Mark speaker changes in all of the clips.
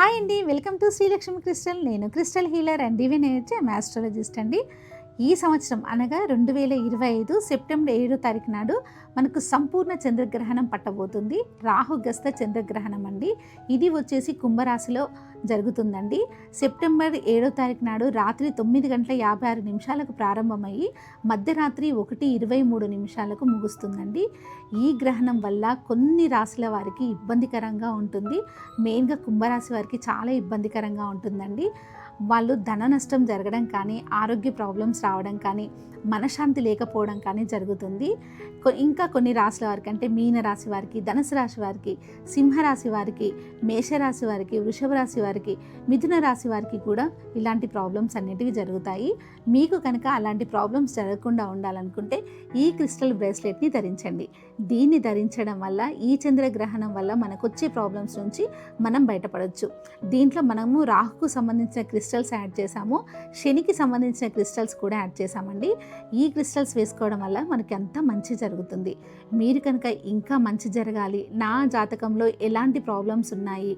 Speaker 1: Hi అండి welcome to Srilakshmi crystal. నేను crystal healer and divine energy astrologist అండి. ఈ సంవత్సరం అనగా రెండు వేల ఇరవై ఐదు సెప్టెంబర్ ఏడో తారీఖు నాడు మనకు సంపూర్ణ చంద్రగ్రహణం పట్టబోతుంది. రాహుగ్రస్త చంద్రగ్రహణం అండి. ఇది వచ్చేసి కుంభరాశిలో జరుగుతుందండి. సెప్టెంబర్ ఏడో తారీఖు నాడు రాత్రి తొమ్మిది గంటల యాభై ఆరు నిమిషాలకు ప్రారంభమయ్యి మధ్యరాత్రి ఒకటి ఇరవై మూడు నిమిషాలకు ముగుస్తుందండి. ఈ గ్రహణం వల్ల కొన్ని రాశుల వారికి ఇబ్బందికరంగా ఉంటుంది. మెయిన్గా కుంభరాశి వారికి చాలా ఇబ్బందికరంగా ఉంటుందండి. వాళ్ళు ధన నష్టం జరగడం కానీ ఆరోగ్య ప్రాబ్లమ్స్ రావడం కానీ మనశ్శాంతి లేకపోవడం కానీ జరుగుతుంది. ఇంకా కొన్ని రాశుల వారికి అంటే మీన రాశి వారికి ధనుసు రాశి వారికి సింహరాశి వారికి మేషరాశి వారికి వృషభ రాశి వారికి మిథున రాశి వారికి కూడా ఇలాంటి ప్రాబ్లమ్స్ అనేటివి జరుగుతాయి. మీకు కనుక అలాంటి ప్రాబ్లమ్స్ జరగకుండా ఉండాలనుకుంటే ఈ క్రిస్టల్ బ్రేస్లెట్ని ధరించండి. దీన్ని ధరించడం వల్ల ఈ చంద్రగ్రహణం వల్ల మనకు వచ్చే ప్రాబ్లమ్స్ నుంచి మనం బయటపడవచ్చు దీంట్లో మనము రాహుకు సంబంధించిన క్రిస్టల్స్ యాడ్ చేసాము శనికి సంబంధించిన క్రిస్టల్స్ కూడా యాడ్ చేసామండి ఈ క్రిస్టల్స్ వేసుకోవడం వల్ల మనకి అంత మంచి జరుగుతుంది. మీరు కనుక ఇంకా మంచి జరగాలి నా జాతకంలో ఎలాంటి ప్రాబ్లమ్స్ ఉన్నాయి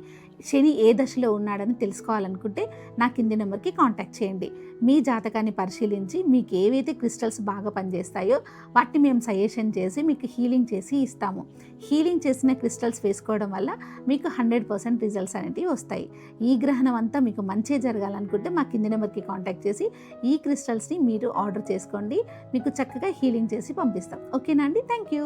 Speaker 1: శని ఏ దశలో ఉన్నాడని తెలుసుకోవాలనుకుంటే నా కింది నెంబర్కి కాంటాక్ట్ చేయండి. మీ జాతకాన్ని పరిశీలించి మీకు ఏవైతే క్రిస్టల్స్ బాగా పనిచేస్తాయో వాటిని మేము సజెషన్ చేసి మీకు హీలింగ్ చేసి ఇస్తాము. హీలింగ్ చేసిన క్రిస్టల్స్ వేసుకోవడం వల్ల మీకు హండ్రెడ్ పర్సెంట్ రిజల్ట్స్ అనేవి వస్తాయి. ఈ గ్రహణం అంతా మీకు మంచి జరగాలనుకుంటే మా కింది నెంబర్కి కాంటాక్ట్ చేసి ఈ క్రిస్టల్స్ని మీరు ఆర్డర్ చేసుకోండి. మీకు చక్కగా హీలింగ్ చేసి పంపిస్తాం. ఓకేనా అండి? Thank you.